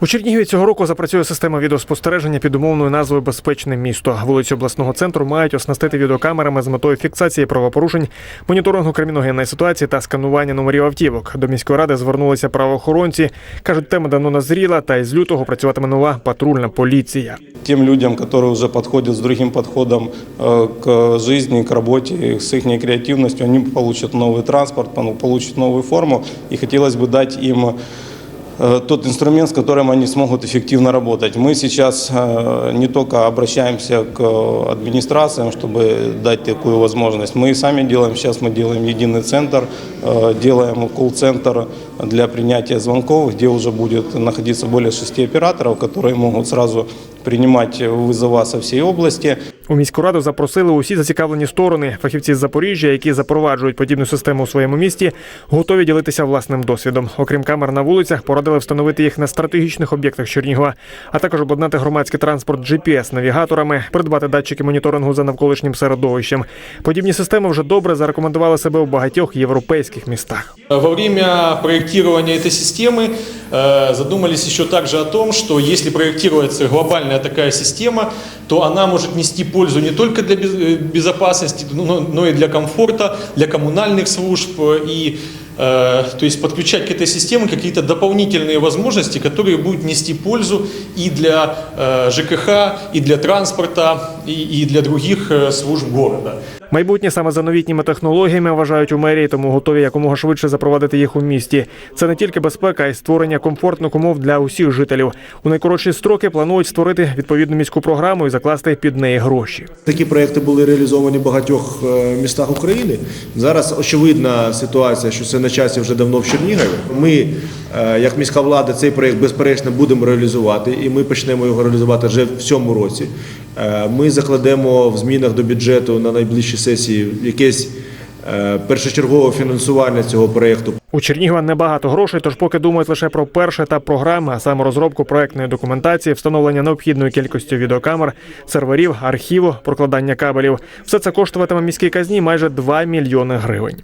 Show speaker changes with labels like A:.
A: У Чернігові цього року запрацює система відеоспостереження під умовною назвою Безпечне місто. Вулиці обласного центру мають оснастити відеокамерами з метою фіксації правопорушень, моніторингу криміногенної ситуації та сканування номерів автівок. До міської ради звернулися правоохоронці. кажуть, тема давно назріла, та із лютого працюватиме нова патрульна поліція.
B: тем людям, которые уже подходят с другим подходом э, к жизни, к работе, с их креативностью, они получат новый транспорт, пол- получат новую форму. И хотелось бы дать им э, тот инструмент, с которым они смогут эффективно работать. Мы сейчас э, не только обращаемся к администрациям, чтобы дать такую возможность. Мы и сами делаем, сейчас мы делаем единый центр, э, делаем колл-центр для принятия звонков, где уже будет находиться более шести операторов, которые могут сразу принимать вызова со всей области.
A: У міську раду запросили усі зацікавлені сторони. Фахівці з Запоріжжя, які запроваджують подібну систему у своєму місті, готові ділитися власним досвідом. Окрім камер на вулицях, порадили встановити їх на стратегічних об'єктах Чернігова, а також обладнати громадський транспорт GPS-навігаторами, придбати датчики моніторингу за навколишнім середовищем. Подібні системи вже добре зарекомендували себе у багатьох європейських містах.
C: Во время проектирования этой системы э, задумались еще также о том, что если проектируется глобальная такая система, то она может нести пользу не только для э, безопасности, но, и для комфорта, для коммунальных служб э, и то есть подключать к этой системе какие-то дополнительные возможности, которые будут нести пользу и для ЖКХ, и для транспорта, и, для других служб города.
A: Майбутнє саме за новітніми технологіями вважають у мерії, тому готові якомога швидше запровадити їх у місті. Це не тільки безпека, а й створення комфортних умов для усіх жителів. У найкоротші строки планують створити відповідну міську програму і закласти під неї гроші.
D: Такі проекти були реалізовані в багатьох е, містах України. Зараз очевидна ситуація, що це на часі вже давно в Чернігові. Ми, як міська влада, цей проект безперечно будемо реалізувати, і ми почнемо його реалізувати вже в цьому році. Е, Ми закладемо в змінах до бюджету на найближчі сесії якесь е, першочергове фінансування цього проекту.
A: У Чернігова небагато грошей, тож поки думають лише про перший етап програми, а саме розробку проектної документації, встановлення необхідної кількості відеокамер, серверів, архіву, прокладання кабелів. Все це коштуватиме міській казні майже 2 мільйони гривень.